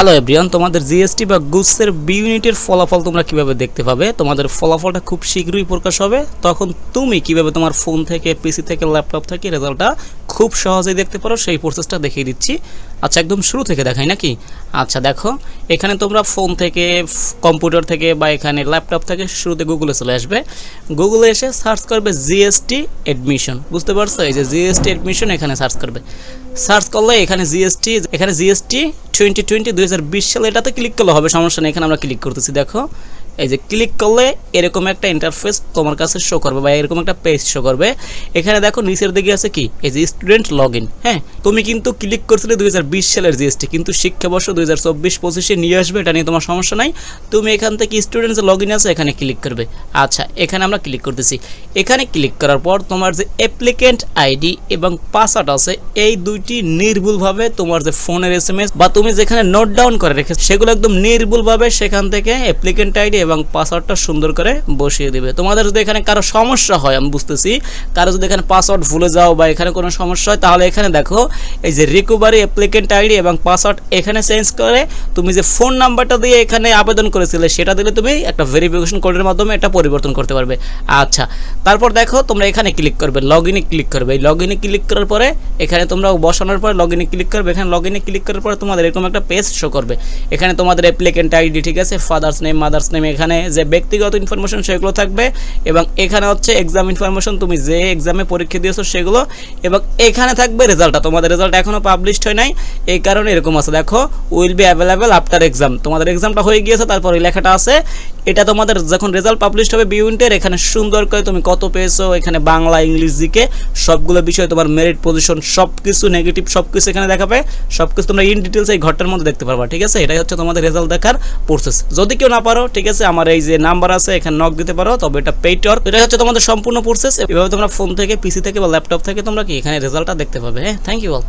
Hello everyone তোমাদের GST বা গুডসের বি ইউনিটের ফলাফল তোমরা কীভাবে দেখতে পাবে? তোমাদের ফলাফলটা খুব শীঘ্রই প্রকাশ হবে। তখন তুমি কীভাবে তোমার ফোন থেকে পিসি থেকে ল্যাপটপ থেকে রেজাল্টটা খুব সহজেই দেখতে পারো, সেই প্রসেসটা দেখিয়ে দিচ্ছি। আচ্ছা একদম শুরু থেকে দেখাই নাকি? আচ্ছা দেখো, এখানে তোমরা ফোন থেকে কম্পিউটার থেকে বা এখানে ল্যাপটপ থেকে শুরুতে গুগলে চলে আসবে। গুগলে এসে সার্চ করবে জিএসটি অ্যাডমিশন বুঝতে পারছ? এই যে জিএসটি অ্যাডমিশন এখানে সার্চ করবে। সার্চ করলে এখানে জিএসটি এখানে জিএসটি টোয়েন্টি টোয়েন্টি দুই হাজার বিশ সালে এটাতে ক্লিক করলে হবে, সমস্যা নেই, এখানে আমরা ক্লিক করতেছি, দেখো। এই যে ক্লিক করলে এরকম একটা ইন্টারফেস তোমার কাছে শো করবে বা এরকম একটা পেজ শো করবে। এখানে দেখো নিচের দিকে আছে কি? এই যে স্টুডেন্ট লগ ইন হ্যাঁ? তুমি কিন্তু ক্লিক করছিলে দুই হাজার বিশ সালের জিএসটি কিন্তু শিক্ষাবর্ষ দুই হাজার চব্বিশ পঁচিশে নিয়ে আসবে, এটা নিয়ে তোমার সমস্যা নাই। তুমি এখান থেকে স্টুডেন্টস লগ ইন আছে, এখানে ক্লিক করবে। আচ্ছা এখানে আমরা ক্লিক করতেছি। এখানে ক্লিক করার পর তোমার যে অ্যাপ্লিকেন্ট আইডি এবং পাসওয়ার্ড আছে, এই দুইটি নির্ভুলভাবে তোমার যে ফোনের এস বা তুমি যেখানে নোট ডাউন করে রেখেছো, সেগুলো একদম নির্ভুলভাবে সেখান থেকে অ্যাপ্লিকেন্ট আইডি এবং পাসওয়ার্ডটা সুন্দর করে বসিয়ে দিবে। তোমাদের যদি এখানে কারও সমস্যা হয়, আমি বুঝতেছি, কারও যদি এখানে পাসওয়ার্ড ভুলে যাও বা এখানে কোনো সমস্যা হয়, তাহলে এখানে দেখো, এই যে রিকভারি অ্যাপ্লিকেন্ট আইডি এবং পাসওয়ার্ড এখানে চেঞ্জ করে, তুমি যে ফোন নাম্বারটা দিয়ে এখানে আবেদন করেছিলে, সেটা দিলে তুমি একটা ভেরিফিকেশন কোডের মাধ্যমে এটা পরিবর্তন করতে পারবে। আচ্ছা তারপর দেখো, তোমরা এখানে ক্লিক করবে লগ ইনে ক্লিক করবে। এই লগ ইনে ক্লিক করার পরে, এখানে তোমরা বসানোর পরে লগ ইনে ক্লিক করবে। এখানে লগ ইনে ক্লিক করার পরে তোমাদের এরকম একটা পেজ শো করবে। এখানে তোমাদের অ্যাপ্লিকেন্ট আইডি ঠিক আছে ফাদার্স নেম মাদার্স নেম এখানে যে ব্যক্তিগত ইনফরমেশন সেগুলো থাকবে এবং এখানে হচ্ছে এক্সাম ইনফরমেশন তুমি যে এক্সামে পরীক্ষা দিয়েছ সেগুলো এবং এখানে থাকবে রেজাল্টটা তোমাদের রেজাল্ট এখনও পাবলিশড হয় নাই, এই কারণে এরকম আছে। দেখো will be available after exam তোমাদের এক্সামটা হয়ে গিয়েছে, তারপরে লেখাটা আছে এটা তোমাদের যখন রেজাল্ট পাবলিশড হবে বিউনিটের এখানে সুন্দর করে তুমি কত পেয়েছ, এখানে বাংলা, ইংলিশ জিকে সবগুলো বিষয় তোমার মেরিট পজিশন সব কিছু নেগেটিভ সব কিছু এখানে দেখাবে সব কিছু তোমরা ইন ডিটেলস এই ঘরটার মধ্যে দেখতে পারবা, ঠিক আছে? এটাই হচ্ছে তোমাদের রেজাল্ট দেখার প্রসেস যদি কেউ না পারো, ঠিক আছে, আমার এই যে নাম্বার আছে, এখানে নক দিতে পারো, তবে এটা পেইটর এটা হচ্ছে তোমাদের সম্পূর্ণ প্রসেস এভাবে তোমরা ফোন থেকে পিসি থেকে বা ল্যাপটপ থেকে তোমরা কি এখানে রেজাল্টটা দেখতে পাবে হ্যাঁ? Thank you all